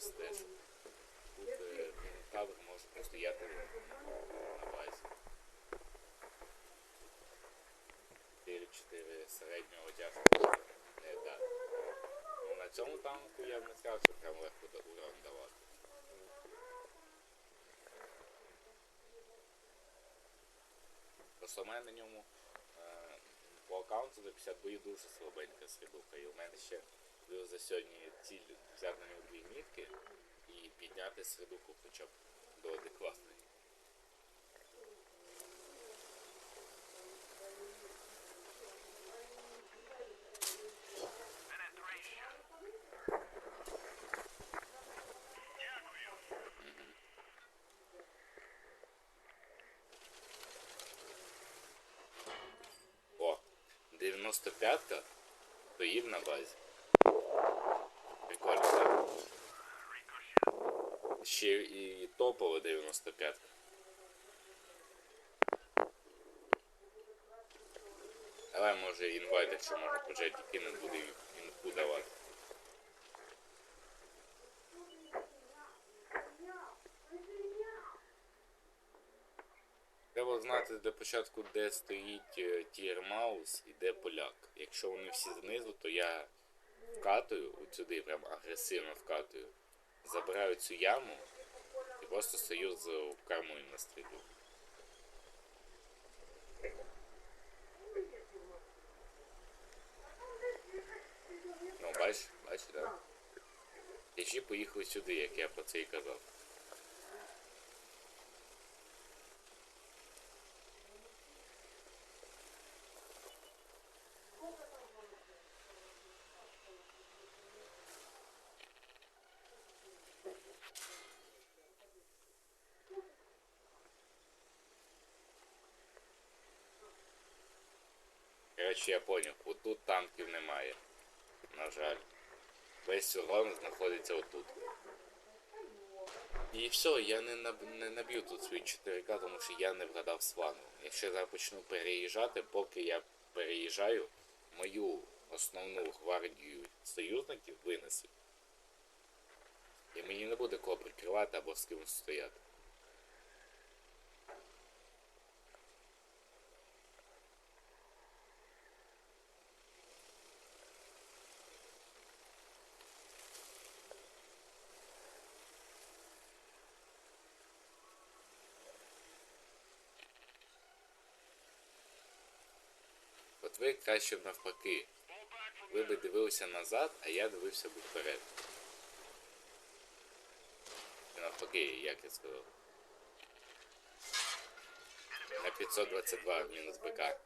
вивезти, щоб бути мінотавр може постояти на базі. 4-4 середнього тяжкого не дати. Ну на цьому танку я б не сказав, що прям легко до- урон давати. Просто в мене на ньому е, по аккаунту за 50 боїв дуже слабенька срібуха. І у мене ще сьогодні ціль взяти на дві мітки і підняти срібуху хоча б до адекватної. О, 95-ка стоїть на базі. Прикольно, так? Ще і топова 95-ка. Давай може інвайт, якщо може почати не буде інфу давати. Треба знати для початку, де стоїть е, тір маус і де поляк. Якщо вони всі знизу, то я вкатую от сюди, прям агресивно вкатую. Забираю цю яму і просто стою з кормою на стрілю. Ну, бачиш, бачиш, так? Да? І ще поїхали сюди, як я про це і казав. Коротше, я поняв, отут танків немає. На жаль. Весь урон знаходиться отут. І все, я не, наб... не наб'ю тут свої 4К, тому що я не вгадав свану. Якщо я почну переїжджати, поки я переїжджаю, мою основну гвардію союзників винесуть. І мені не буде кого прикривати або з кимось стояти. Ви краще б навпаки. Ви би дивилися назад, а я дивився б вперед. Навпаки, як я сказав. На 522 мінус БК.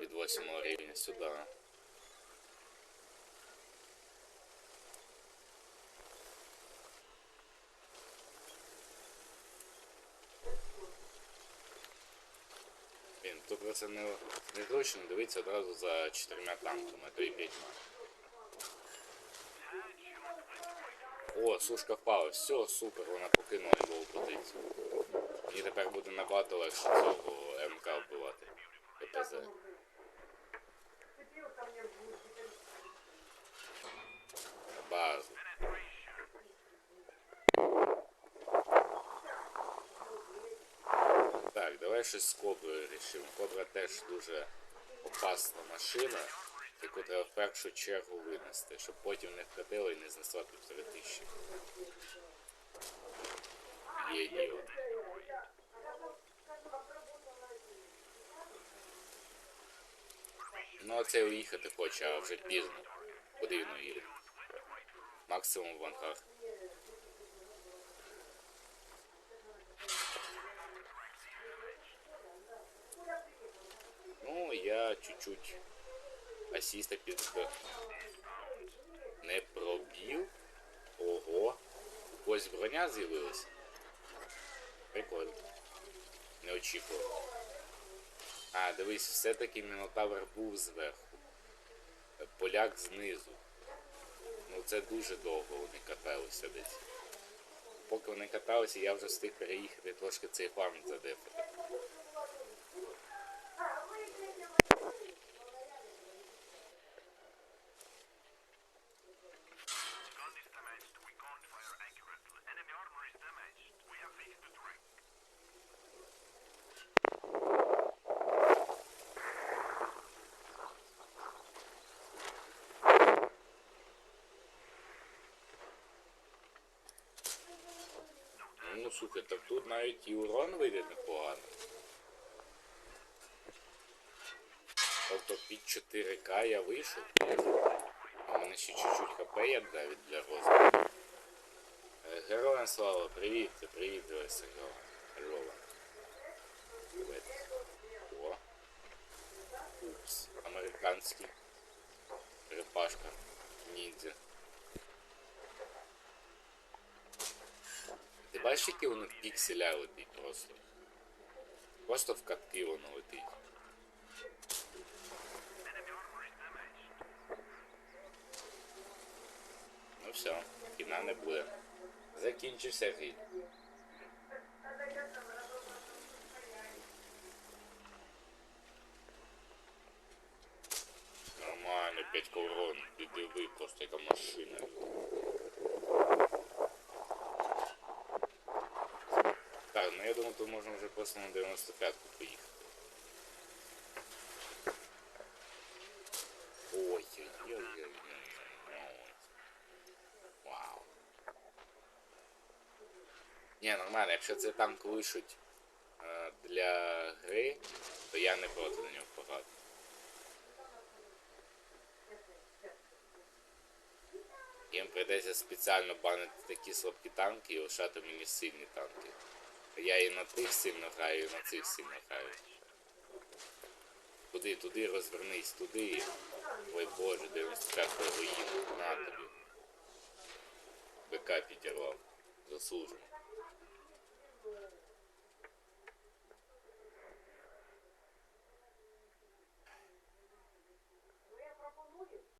Від 8 рівня сюди. Просто не, не зручно дивитися одразу за чотирма танками, то і п'ятьма. О, сушка впала, все, супер, вона покинула його позицію. Мені тепер буде набагато легше цього МК вбивати. ППЗ. Базу. Так, давай щось з коброю рішимо. Кобра теж дуже опасна машина, яку треба в першу чергу винести, щоб потім не вкатило і не знесла півтори тисячі. Є діло. Ну, оце уїхати хоче, а вже пізно. Куди він уїде? Максимум в ангар. Ну, я чуть-чуть асіста підбив. Не пробів. Ого. У когось броня з'явилася. Прикольно. Не очікував. А, дивись, все-таки Мінотавр був зверху. Поляк знизу. Ну це дуже довго вони каталися десь. Поки вони каталися, я вже встиг переїхати трошки цей фарм задефати. Ну слухай, так тут навіть і урон вийде непогано. Тобто під 4К я вийшов. А мене ще чуть-чуть хп є навіть для розвитку. Е, Героям слава, привіт, привіт, Леся Льова. О. Упс. Американський. Репашка. Ніндзя. Які воно пікселя летить просто? Просто в катки воно летить. Ну все, кіна не буде. Закінчився гід. Нормально, 5 урон, підиви, просто яка машина. Так, ну я думаю, тут можна вже просто на 95-ку поїхати. Ой-ой-ой-ой-ой. Вау. Ні, нормально, якщо це танк лишуть е, для гри, то я не проти на нього пограти. Їм прийдеться спеціально банити такі слабкі танки і лишати мені сильні танки. Я і на тих сильно граю, і на цих сильно граю. Туди, туди розвернись, туди. Ой боже, 95 руїн. На тобі. БК підірвав. Заслужено.